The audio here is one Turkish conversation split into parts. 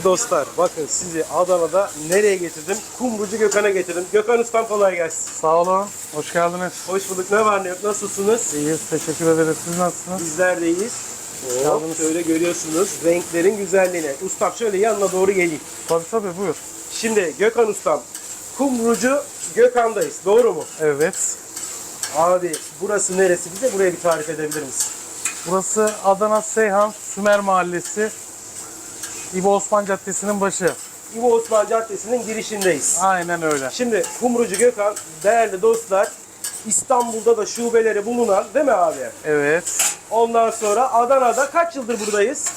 Sevgili dostlar bakın sizi Adana'da nereye getirdim? Kumrucu Gökhan'a getirdim. Gökhan Ustam kolay gelsin. Sağ olun. Hoş geldiniz. Hoş bulduk. Ne var ne yok? Nasılsınız? İyiyiz. Teşekkür ederiz. Siz nasılsınız? Bizler de iyiyiz. Hop, geldiniz. şöyle görüyorsunuz renklerin güzelliğini. Ustam şöyle yanına doğru geleyim. Tabii tabii buyur. Şimdi Gökhan Ustam, Kumrucu Gökhan'dayız. Doğru mu? Evet. Abi burası neresi? Bize buraya bir tarif edebilir misin? Burası Adana Seyhan Sümer Mahallesi. İbo Osman Caddesi'nin başı. İbo Osman Caddesi'nin girişindeyiz. Aynen öyle. Şimdi Kumrucu Gökhan, değerli dostlar, İstanbul'da da şubeleri bulunan değil mi abi? Evet. Ondan sonra Adana'da kaç yıldır buradayız?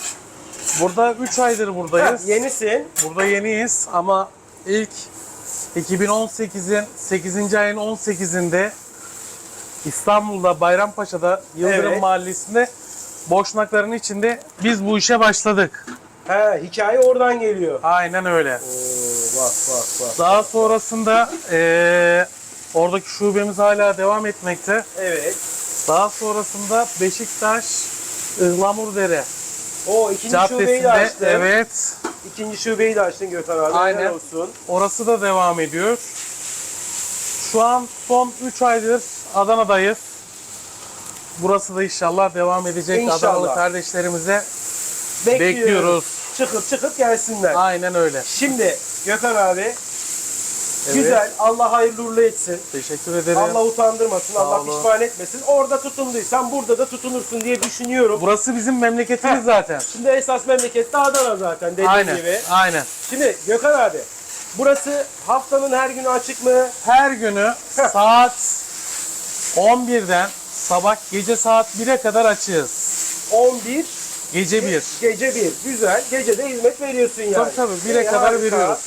Burada 3 aydır buradayız. Heh, yenisin. Burada yeniyiz ama ilk 2018'in 8. ayın 18'inde İstanbul'da Bayrampaşa'da Yıldırım Evet. Mahallesi'nde boşnakların içinde biz bu işe başladık. He, hikaye oradan geliyor. Aynen öyle. Oo, bak bak bak. Daha sonrasında eee, oradaki şubemiz hala devam etmekte. Evet. Daha sonrasında Beşiktaş Ihlamurdere O ikinci şubeyi de Caddesi'nde açtın. evet İkinci şubeyi de açtın Gökhan abi. Aynen. Helal olsun. orası da devam ediyor. Şu an son 3 aydır Adana'dayız. Burası da inşallah devam edecek. İnşallah. Adanalı kardeşlerimize Bekliyoruz. bekliyoruz. Çıkıp çıkıp gelsinler. Aynen öyle. Şimdi Gökhan abi güzel Allah hayırlı uğurlu etsin. Teşekkür ederim. Allah utandırmasın, Allah olun. pişman etmesin. Orada tutunduysan burada da tutunursun diye düşünüyorum. Burası bizim memleketimiz Heh. zaten. Şimdi esas memlekette Adana zaten dediğim Aynen. gibi. Aynen. Şimdi Gökhan abi burası haftanın her günü açık mı? Her günü Heh. saat 11'den sabah gece saat 1'e kadar açığız. 11 Gece 1. Gece 1. Güzel. Gece de hizmet veriyorsun yani. Tabii tabii, bire İyi, kadar harika. veriyoruz.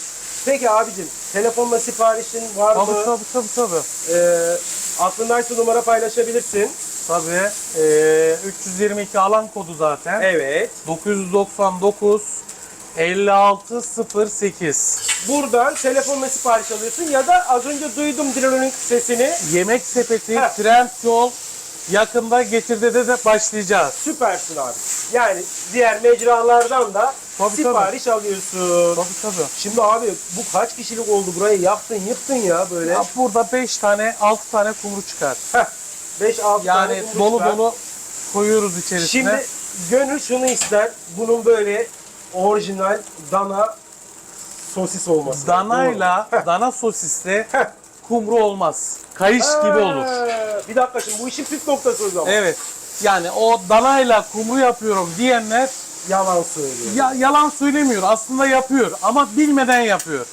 Peki abicim telefonla siparişin var Tabii mı? tabii tabii tabii. Ee, aklındaysa numara paylaşabilirsin. Tabii. Ee, 322 alan kodu zaten. Evet. 999 5608. Buradan telefonla sipariş alıyorsun ya da az önce duydum Dilo'nun sesini. Yemek sepeti, Heh. trend yol yakında getirde de, başlayacağız. Süpersin abi. Yani diğer mecralardan da Tabii, sipariş alıyorsun. Tabii tabii. Şimdi abi bu kaç kişilik oldu burayı yaktın yıktın ya böyle. Ya burada 5 tane 6 tane kumru çıkar. 5 6 Yani dolu dolu koyuyoruz içerisine. Şimdi gönül şunu ister. Bunun böyle orijinal dana sosis olması. Danayla. Heh. dana sosisle Heh. Kumru olmaz. Kayış gibi olur. Ha, Bir dakika şimdi bu işin püf noktası o zaman. Evet. Yani o danayla kumru yapıyorum diyenler Yalan söylüyor. ya, yalan söylemiyor. Aslında yapıyor ama bilmeden yapıyor.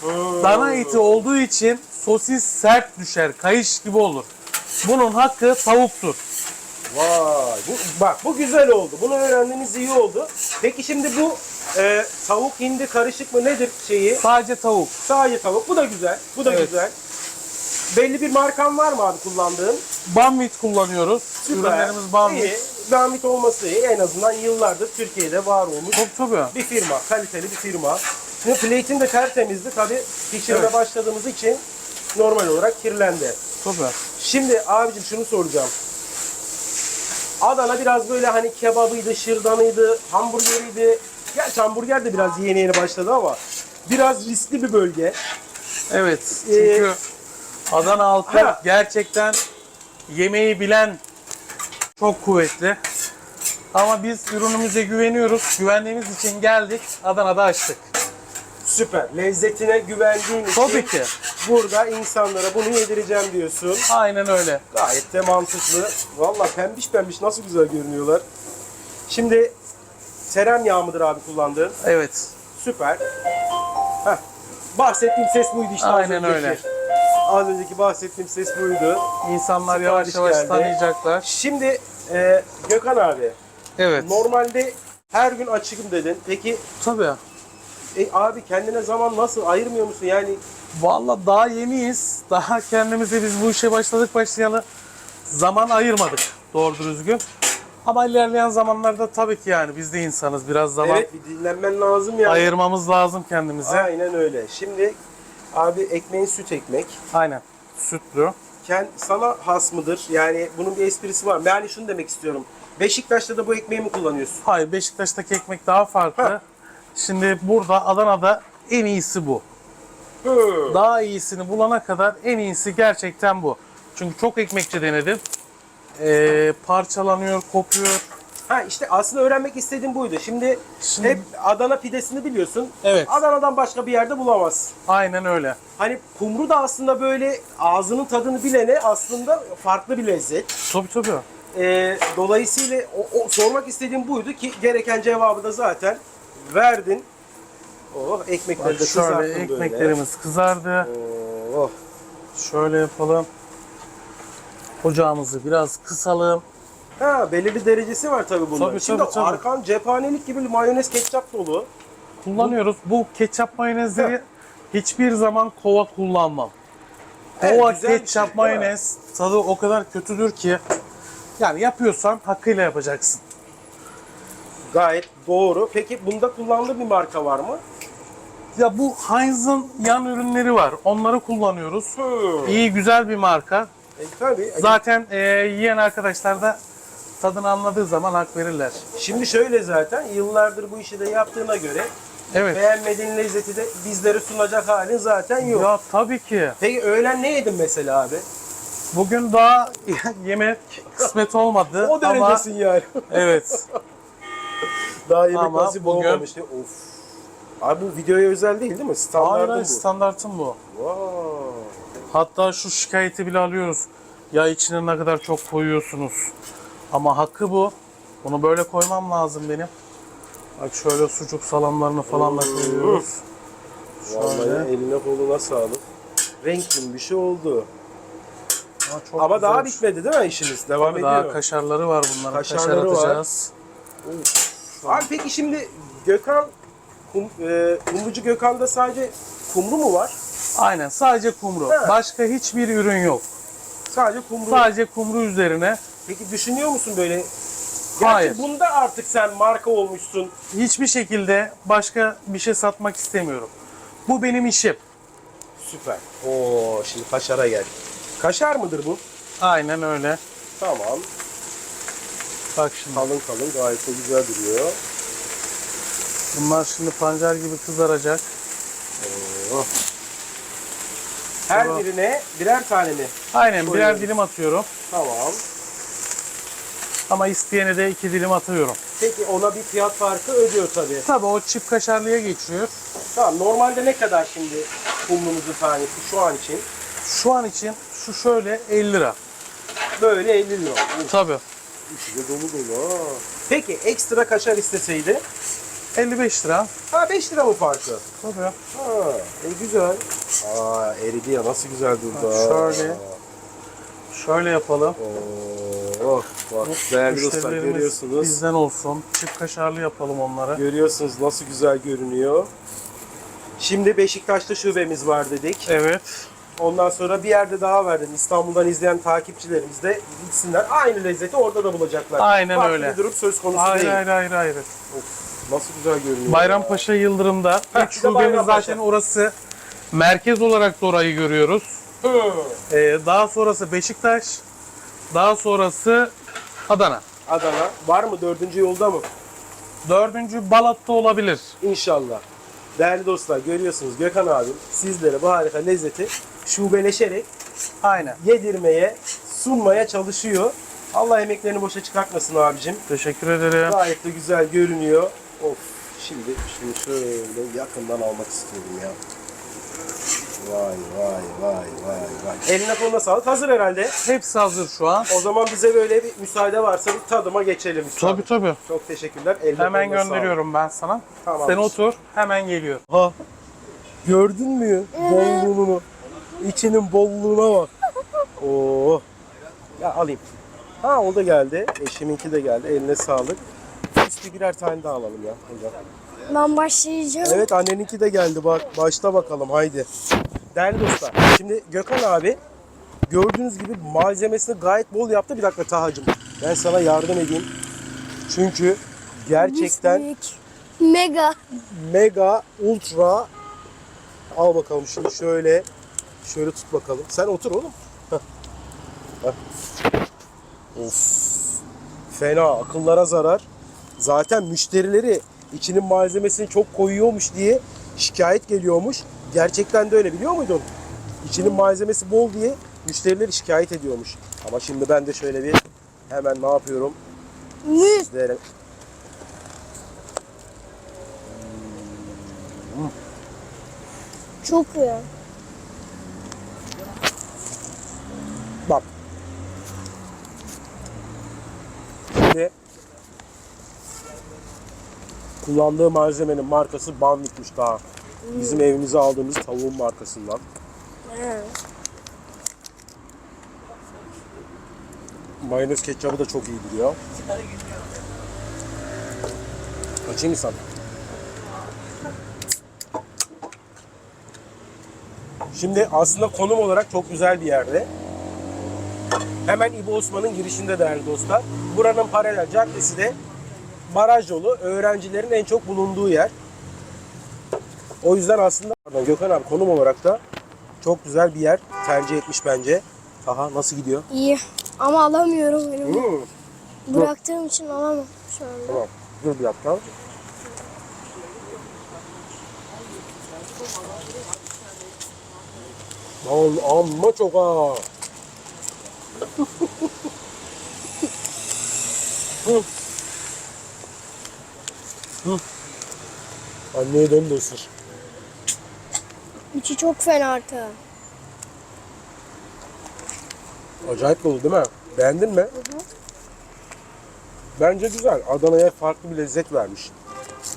Hmm. Dana eti olduğu için sosis sert düşer, kayış gibi olur. Bunun hakkı tavuktur. Vay. Bu, bak bu güzel oldu. Bunu öğrendiğiniz iyi oldu. Peki şimdi bu e, tavuk hindi karışık mı nedir şeyi? Sadece tavuk. Sadece tavuk. Bu da güzel. Bu da Evet. güzel. Belli bir markan var mı abi kullandığın? Banvit kullanıyoruz. Ürünlerimiz Banvit. İyi. Banvit olması iyi. En azından yıllardır Türkiye'de var olmuş. Çok tabii. bir firma, kaliteli bir firma. Şimdi plate'in de tertemizdi. Tabii pişirme Evet. başladığımız için normal olarak kirlendi. Tabii. Şimdi abicim şunu soracağım. Adana biraz böyle hani kebabıydı, şırdanıydı, hamburgeriydi. Gerçi hamburger de biraz yeni yeni başladı ama biraz riskli bir bölge. Evet. Ee, Çünkü Adana halkı Ha. gerçekten yemeği bilen çok kuvvetli. Ama biz ürünümüze güveniyoruz. Güvendiğimiz için geldik. Adana'da açtık. Süper. Lezzetine güvendiğin için Tabii ki. burada insanlara bunu yedireceğim diyorsun. Aynen öyle. Gayet de mantıklı. Valla pembiş pembiş nasıl güzel görünüyorlar. Şimdi terem mıdır abi kullandığın? Evet. Süper. Heh. Bahsettiğim ses buydu işte. az Aynen önceki. öyle. Az önceki bahsettiğim ses buydu. İnsanlar yavaş Sipariş yavaş geldi. tanıyacaklar. Şimdi e, Gökhan abi, Evet. normalde her gün açıkım dedin. Peki Tabii. E, abi kendine zaman nasıl ayırmıyor musun? Yani Vallahi daha yeniyiz. Daha kendimize biz bu işe başladık başlayalı zaman ayırmadık doğru düzgün. Ama ilerleyen zamanlarda tabii ki yani biz de insanız. Biraz zaman evet bir dinlenmen lazım ya. ayırmamız lazım kendimize. Aynen öyle. Şimdi abi ekmeğin süt ekmek. Aynen. Sütlü. Kend, sana has mıdır? Yani bunun bir esprisi var mı? Yani şunu demek istiyorum. Beşiktaş'ta da bu ekmeği mi kullanıyorsun? Hayır Beşiktaş'taki ekmek daha farklı. Heh. Şimdi burada Adana'da en iyisi bu. Daha iyisini bulana kadar en iyisi gerçekten bu. Çünkü çok ekmekçi denedim. Ee, parçalanıyor, kopuyor. Ha işte aslında öğrenmek istediğim buydu. Şimdi, Şimdi- hep Adana pidesini biliyorsun. Evet. Adana'dan başka bir yerde bulamazsın. Aynen öyle. Hani kumru da aslında böyle ağzının tadını bilene aslında farklı bir lezzet. Tabii tabii. Ee, dolayısıyla o, o- sormak istediğim buydu ki gereken cevabı da zaten verdin. Oh ekmekleri Bak de kızarttın şöyle böyle. ekmeklerimiz kızardı. Oh. Şöyle yapalım. Ocağımızı biraz kısalım. Ha belirli derecesi var tabii bunların. Tabii, Şimdi tabii, tabii. arkan cephanelik gibi mayonez ketçap dolu. Kullanıyoruz. Bu ketçap mayonezleri hiçbir zaman kova kullanmam. Evet, Kova güzel bir ketçap şey, değil mi? mayonez tadı o kadar kötüdür ki yani yapıyorsan hakkıyla yapacaksın. Gayet doğru. Peki bunda kullandığı bir marka var mı? Ya bu Heinz'ın yan ürünleri var. Onları kullanıyoruz. Hmm. İyi güzel bir marka. E, tabii. Zaten e, yiyen arkadaşlar da tadını anladığı zaman hak verirler. Şimdi şöyle zaten yıllardır bu işi de yaptığına göre Evet. beğenmediğin lezzeti de bizlere sunacak halin zaten yok. Ya tabii ki. Peki öğlen ne yedin mesela abi? Bugün daha yemek kısmet olmadı O ama derecesin yani. evet. Daha yemek Ama nasip bugün- olmamıştı. Of. Abi bu videoya özel değil değil mi? Standartın Hayır, bu. standartım bu. Wow. Hatta şu şikayeti bile alıyoruz. Ya içine ne kadar çok koyuyorsunuz. Ama hakkı bu. Bunu böyle koymam lazım benim. Bak şöyle sucuk salamlarını falan da koyuyoruz. Vallahi Şöyle. eline koluna sağlık. Renkli bir şey oldu. Ama, çok Ama güzel. daha bitmedi değil mi işiniz? Devam Tabii ediyor. Daha kaşarları var bunların. Kaşarları Kaşar var. atacağız. Abi peki şimdi Gökhan, kum, e, kumrucu Gökhan'da sadece kumru mu var? Aynen sadece kumru. Evet. Başka hiçbir ürün yok. Sadece kumru. Sadece kumru üzerine Peki düşünüyor musun böyle? Gerçi Hayır. bunda artık sen marka olmuşsun. hiçbir şekilde başka bir şey satmak istemiyorum. Bu benim işim. Süper. Oo şimdi kaşara gel. Kaşar mıdır bu? Aynen öyle. Tamam. Bak şimdi. Kalın kalın gayet de güzel duruyor. Bunlar şimdi pancar gibi kızaracak. Oh. Her Tamam. birine birer tane mi? Aynen birer Koyuyorum. dilim atıyorum. Tamam. Ama isteyene de iki dilim atıyorum. Peki ona bir fiyat farkı ödüyor tabii. Tabii o çift kaşarlıya geçiyor. Tamam normalde ne kadar şimdi kumrumuzun tanesi şu an için? Şu an için şu şöyle 50 lira. Böyle 50 lira. Tabii. İçi de dolu dolu ha. Peki ekstra kaşar isteseydi? 55 lira. Ha 5 lira mı farkı? Tabii. Ha e güzel. Aa eridi ya nasıl güzel durdu. Ha. şöyle. Şöyle yapalım. Oo, oh, bak değerli dostlar Müşterilerimiz görüyorsunuz. Bizden olsun. Çift kaşarlı yapalım onlara. Görüyorsunuz nasıl güzel görünüyor. Şimdi Beşiktaş'ta şubemiz var dedik. Evet. Ondan sonra bir yerde daha verdim. İstanbul'dan izleyen takipçilerimiz de gitsinler. Aynı lezzeti orada da bulacaklar. Aynen Farklı öyle. bir durum söz konusu Hayır değil. hayır hayır hayır. Nasıl güzel görünüyor. Bayrampaşa Yıldırım'da. Heh, de şubemiz zaten orası. Merkez olarak da orayı görüyoruz. Hı. Ee, daha sonrası Beşiktaş. Daha sonrası Adana. Adana. Var mı? Dördüncü yolda mı? Dördüncü Balat'ta olabilir. İnşallah. Değerli dostlar görüyorsunuz Gökhan abim sizlere bu harika lezzeti şubeleşerek Aynen. yedirmeye, sunmaya çalışıyor. Allah emeklerini boşa çıkartmasın abicim. Teşekkür ederim. Gayet de güzel görünüyor. Of. Şimdi şunu şöyle yakından almak istiyorum ya. Vay vay vay vay vay. Eline koluna sağlık. Hazır herhalde. Hepsi hazır şu an. O zaman bize böyle bir müsaade varsa bir tadıma geçelim. Tabii tabii. Çok teşekkürler. Eline Hemen koluna sağlık. gönderiyorum ben sana. Tamam. Sen otur. Hemen geliyor. Ha. Gördün mü bolluğunu? İçinin bolluğuna bak. Oo. Ya alayım. Ha o da geldi. Eşiminki de geldi. Eline sağlık. Bir birer tane daha alalım ya. Hocam. Ben başlayacağım. Evet anneninki de geldi bak. Başta bakalım haydi. Değerli dostlar. Şimdi Gökhan abi gördüğünüz gibi malzemesini gayet bol yaptı. Bir dakika Tahacığım. Ben sana yardım edeyim. Çünkü gerçekten. Mega. mega ultra al bakalım şimdi şöyle şöyle tut bakalım. Sen otur oğlum. Heh. Heh. Of. Fena akıllara zarar. Zaten müşterileri içinin malzemesini çok koyuyormuş diye şikayet geliyormuş. Gerçekten de öyle biliyor muydun? İçinin malzemesi bol diye müşteriler şikayet ediyormuş. Ama şimdi ben de şöyle bir hemen ne yapıyorum? Sizlere Çok iyi. Şimdi kullandığı malzemenin markası Banvik'miş daha. Bizim evimize aldığımız tavuğun markasından. He. Mayonez ketçabı da çok iyi duruyor. Açayım mı sana? Şimdi aslında konum olarak çok güzel bir yerde. Hemen İbo Osman'ın girişinde değerli dostlar. Buranın paralel caddesi de baraj yolu öğrencilerin en çok bulunduğu yer. O yüzden aslında Gökhan abi konum olarak da çok güzel bir yer tercih etmiş bence. Aha nasıl gidiyor? İyi. Ama alamıyorum benim. Hmm. Bıraktığım için alamam şu anda. Tamam. Dur bir dakika. Lan amma çok ha. Anneye dön de ısır. İçi çok fena arka. Acayip dolu değil mi? Beğendin mi? Bence güzel. Adana'ya farklı bir lezzet vermiş.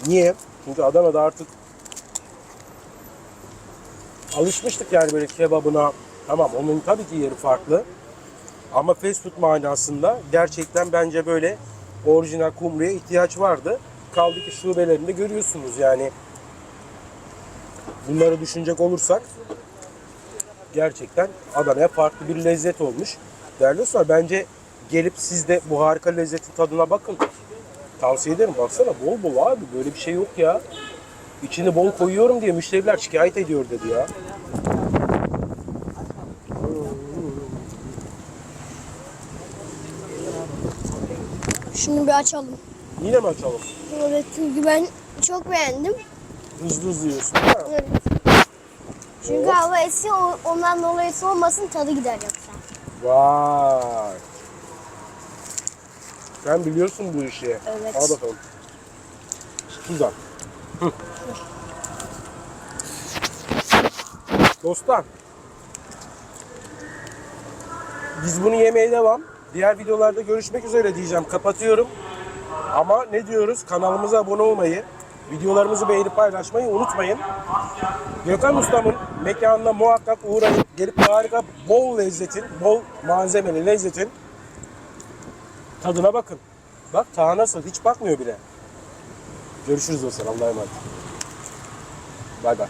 Niye? Çünkü Adana'da artık alışmıştık yani böyle kebabına. Tamam onun tabii ki yeri farklı. Ama fast food manasında gerçekten bence böyle orijinal kumruya ihtiyaç vardı. Kaldı ki şubelerinde görüyorsunuz yani. Bunları düşünecek olursak gerçekten Adana'ya farklı bir lezzet olmuş. Değerli dostlar bence gelip siz de bu harika lezzetin tadına bakın. Tavsiye ederim. Baksana bol bol abi. Böyle bir şey yok ya. İçini bol koyuyorum diye müşteriler şikayet ediyor dedi ya. Şunu bir açalım. Yine mi açalım? Evet çünkü ben çok beğendim. Hızlı hızlı yiyorsun değil mi? Evet. Çünkü hava esiyor ondan dolayı olmasın tadı gider yoksa. Vay. Sen biliyorsun bu işi. Evet. Al bakalım. Güzel. Hı. Dostlar. Biz bunu yemeye devam. Diğer videolarda görüşmek üzere diyeceğim. Kapatıyorum. Ama ne diyoruz? Kanalımıza abone olmayı, videolarımızı beğenip paylaşmayı unutmayın. Gökhan Ustam'ın mekanına muhakkak uğrayın. Gelip harika bol lezzetin, bol malzemeli lezzetin tadına bakın. Bak taha nasıl? Hiç bakmıyor bile. Görüşürüz dostlar. Allah'a emanet. Bay bay.